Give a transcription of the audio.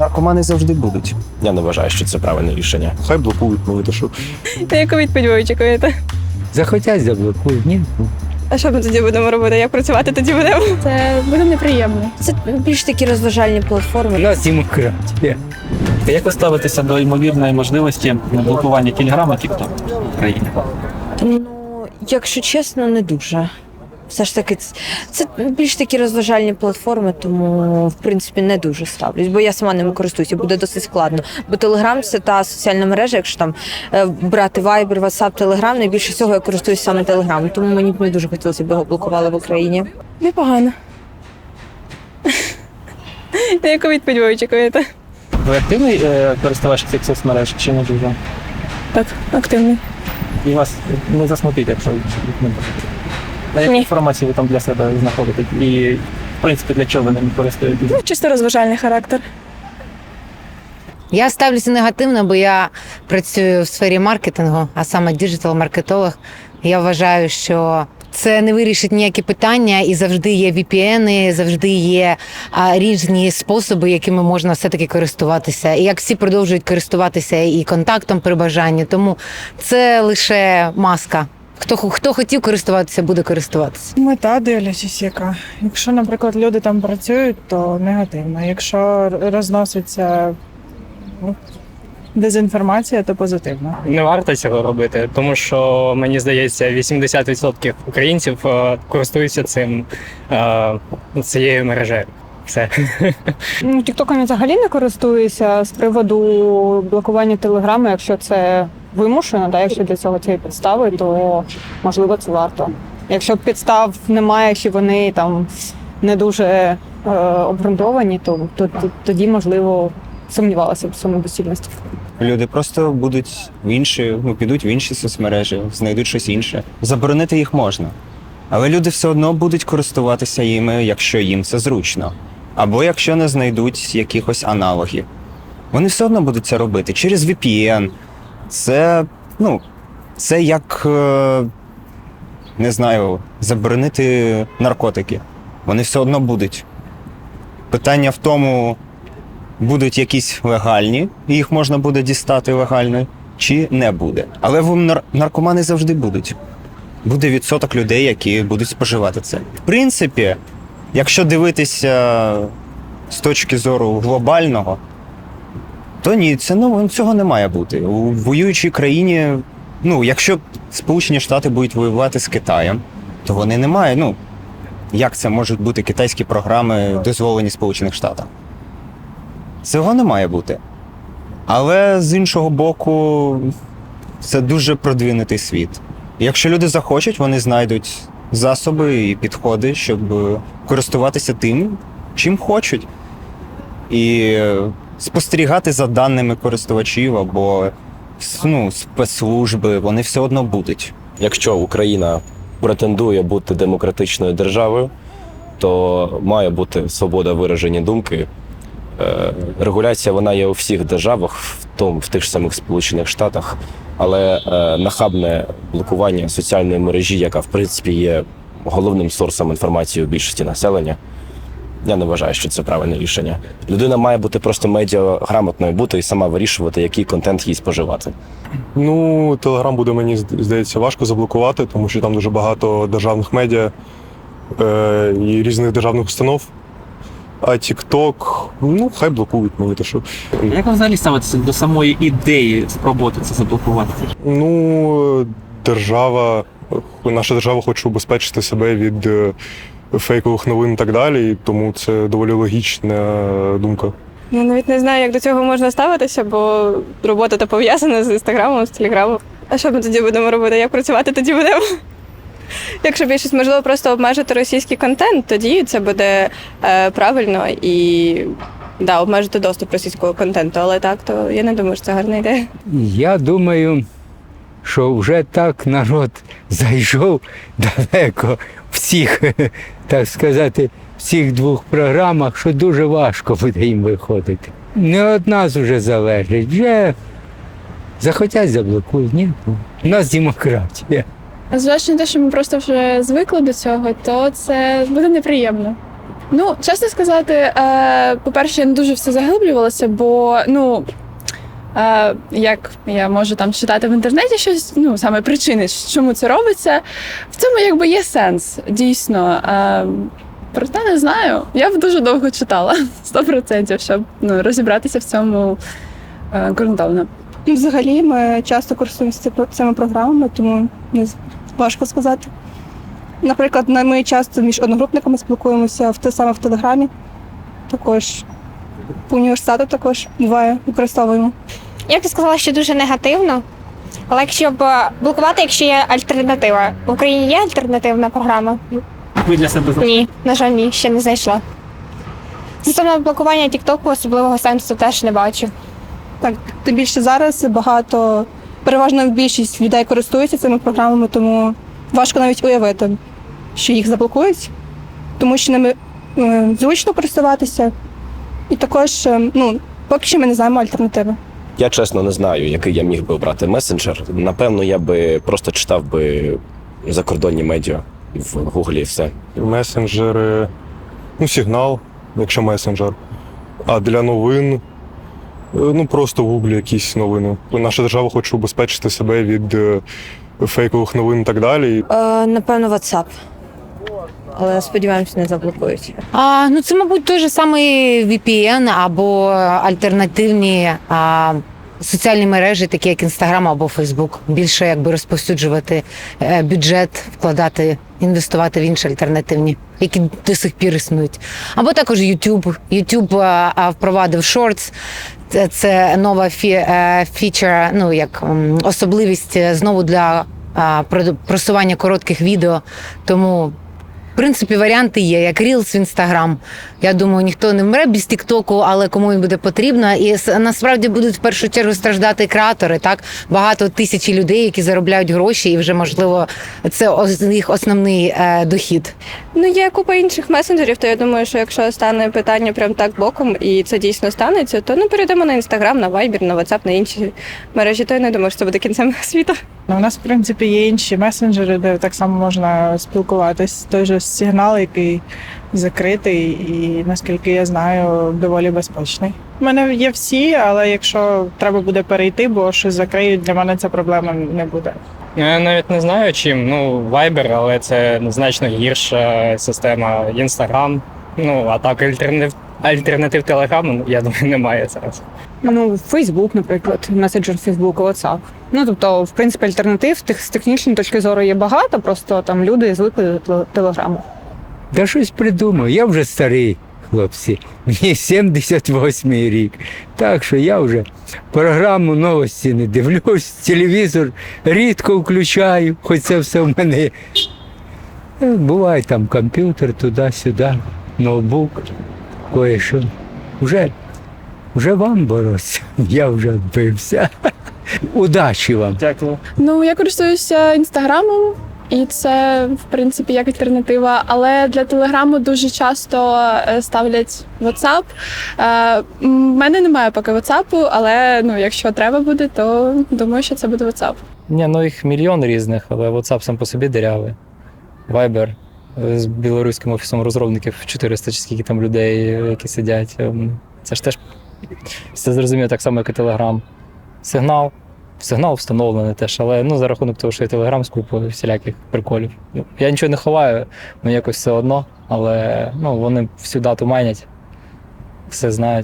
Наркомани завжди будуть. Я не вважаю, що це правильне рішення. Хай блокують мені то що. Та яку відповідь ви очікуєте? Захотять заблокують, ні. А що ми тоді будемо робити? Як працювати тоді будемо? Це буде неприємно. Це більш такі розважальні У платформи. нас демократія. Як ви ставитеся до ймовірної можливості блокування Телеграма TikTok в Україні? Ну, якщо чесно, не дуже. Все ж таки, це більш такі розважальні платформи, тому в принципі не дуже ставлюсь, бо я сама ними користуюся, буде досить складно. Бо Телеграм це та соціальна мережа, якщо там е, брати Viber, WhatsApp, Telegram, найбільше всього я користуюся саме Телеграмом, тому мені б не дуже хотілося б його блокували в Україні. Непогано. Яку відповідь ви очікуєте? Ви активний е, користувач цих соцмереж чи не дуже? Так, активний. І вас не засмутить, якщо не буде. На яку Ні. інформацію ви там для себе знаходите? І, в принципі, для чого ви ними користуєтесь? Ну, чисто розважальний характер. Я ставлюся негативно, бо я працюю в сфері маркетингу, а саме діджитал-маркетолог. Я вважаю, що це не вирішить ніякі питання, і завжди є VPN, завжди є а, різні способи, якими можна все-таки користуватися. І як всі продовжують користуватися і контактом при бажанні, тому це лише маска. Хто, хто хотів користуватися, буде користуватися. Мета дивлячись, яка. Якщо, наприклад, люди там працюють, то негативно. Якщо розноситься ну, дезінформація, то позитивно. Не варто цього робити, тому що мені здається, 80% українців е, користуються цим е, цією мережею. Все. Ну, Тіктоком я взагалі не користуюся з приводу блокування телеграму, якщо це вимушено, да, якщо для цього цієї підстави, то можливо це варто. Якщо підстав немає, якщо вони там не дуже е, обґрунтовані, то, то, то тоді можливо сумнівалася в своєму доцільності. Люди просто будуть в інші, ну, підуть в інші соцмережі, знайдуть щось інше. Заборонити їх можна. Але люди все одно будуть користуватися їми, якщо їм це зручно. Або якщо не знайдуть якихось аналогів. Вони все одно будуть це робити через VPN. Це, ну, це як, е, не знаю, заборонити наркотики. Вони все одно будуть. Питання в тому, будуть якісь легальні, і їх можна буде дістати легально, чи не буде. Але нар- наркомани завжди будуть. Буде відсоток людей, які будуть споживати це. В принципі, якщо дивитися з точки зору глобального, то ні, це ну, цього не має бути. У воюючій країні, ну, якщо Сполучені Штати будуть воювати з Китаєм, то вони не мають. Ну, як це можуть бути китайські програми, дозволені Сполучених Штатах? Цього не має бути. Але з іншого боку, це дуже продвинутий світ. Якщо люди захочуть, вони знайдуть засоби і підходи, щоб користуватися тим, чим хочуть. І спостерігати за даними користувачів або ну, спецслужби, вони все одно будуть. Якщо Україна претендує бути демократичною державою, то має бути свобода вираження думки. Е, Регуляція вона є у всіх державах, в тому в тих ж самих Сполучених Штатах, але е, нахабне блокування соціальної мережі, яка в принципі є головним сорсом інформації у більшості населення. Я не вважаю, що це правильне рішення. Людина має бути просто медіаграмотною бути і сама вирішувати, який контент їй споживати. Ну, Телеграм буде, мені здається, важко заблокувати, тому що там дуже багато державних медіа е, і різних державних установ. А TikTok, ну, хай блокують мені то що. Як ви взагалі ставитеся до самої ідеї спробувати це заблокувати? Ну, держава, наша держава хоче убезпечити себе від е, фейкових новин і так далі, і тому це доволі логічна думка. Я навіть не знаю, як до цього можна ставитися, бо робота та пов'язана з інстаграмом, з телеграмом. А що ми тоді будемо робити? Як працювати тоді будемо? Якщо більшість можливо просто обмежити російський контент, тоді це буде е, правильно і да, обмежити доступ російського контенту. Але так, то я не думаю, що це гарна ідея. Я думаю, що вже так народ зайшов далеко всіх, так сказати, в цих двох програмах, що дуже важко буде їм виходити. Не від нас вже залежить, вже захотять заблокують, ні. У нас демократія. Зважаючи на те, що ми просто вже звикли до цього, то це буде неприємно. Ну, чесно сказати, е, по-перше, я не дуже все заглиблювалася, бо ну. Е, як я можу там читати в інтернеті щось, ну саме причини, чому це робиться, в цьому якби є сенс, дійсно. Е, проте не знаю. Я б дуже довго читала 100%, щоб ну, розібратися в цьому е, ґрунтовно. Взагалі, ми часто користуємося ци- цими програмами, тому не важко сказати. Наприклад, на- ми часто між одногрупниками спілкуємося в те саме в Телеграмі. Також по університету також буває, використовуємо. Я б сказала, що дуже негативно. Але якщо б е, блокувати, якщо є альтернатива. В Україні є альтернативна програма? Ви для себе за- Ні, на жаль, ні, ще не знайшла. Стосовно блокування Тіктоку особливого сенсу теж не бачу. Так, тим більше зараз багато, переважно більшість людей користуються цими програмами, тому важко навіть уявити, що їх заблокують, тому що ними е, зручно користуватися. І також, е, ну, поки що ми не знаємо альтернативи. Я чесно не знаю, який я міг би обрати месенджер. Напевно, я би просто читав би закордонні медіа в Гуглі і все. Месенджери, ну, сигнал, якщо месенджер. А для новин, е, ну просто в гуглі якісь новини. Наша держава хоче убезпечити себе від е, фейкових новин і так далі. Е, напевно, WhatsApp. Але сподіваємось, не заблокують. А, ну це, мабуть, той же самий VPN або альтернативні а, соціальні мережі, такі як Instagram або Facebook. Більше якби розповсюджувати е, бюджет, вкладати, інвестувати в інші альтернативні, які до сих пір існують. Або також YouTube. YouTube а, а, впровадив Shorts. Це, це нова фі, е, фіча, ну як особливість е, знову для просування коротких відео. Тому принципі, варіанти є, як Reels в Instagram. Я думаю, ніхто не вмре без Тіктоку, але кому він буде потрібно. І насправді будуть в першу чергу страждати креатори. Так багато тисячі людей, які заробляють гроші, і вже можливо це їх основний е, дохід. Ну, є купа інших месенджерів, то я думаю, що якщо стане питання прям так боком, і це дійсно станеться, то ну перейдемо на інстаграм, на Viber, на WhatsApp, на інші мережі. То я не думаю, що це буде кінцем світу. Ну, у нас, в принципі, є інші месенджери, де так само можна спілкуватись. Той же сигнал, який закритий, і наскільки я знаю, доволі безпечний. У мене є всі, але якщо треба буде перейти, бо щось закриють, для мене ця проблема не буде. Ну, Я навіть не знаю чим. Ну, Viber, але це значно гірша система Instagram. Ну, а так альтернатив, альтернатив Телеграму, я думаю, немає зараз. Ну, Фейсбук, наприклад, меседжер Фейсбук, WhatsApp. Ну тобто, в принципі, альтернатив тих з технічної точки зору є багато, просто там люди звикли до телеграму. Да щось придумаю. Я вже старий, хлопці. Мені 78 рік. Так що я вже програму новості не дивлюсь, телевізор рідко включаю, хоч це все в мене. Е, Буває там комп'ютер туди-сюди, ноутбук, кое-що. Вже, вже вам боротися. Я вже вбився. Удачі вам! Дякую. Ну, я користуюся інстаграмом, і це, в принципі, як альтернатива. Але для телеграму дуже часто е, ставлять WhatsApp. Е, У мене немає поки WhatsApp, але ну, якщо треба буде, то думаю, що це буде WhatsApp. Ні, ну їх мільйон різних, але WhatsApp сам по собі дирявий. Viber е, з білоруським офісом розробників 400 чи скільки там людей, е, які сидять. ем, Це ж теж це зрозуміло так само, як і Telegram. Сигнал. Сигнал встановлений теж, але ну, за рахунок того, що я телеграм скупую всіляких приколів. Ну, Я нічого не ховаю, мені якось все одно, але ну, вони всю дату майнять, все знають.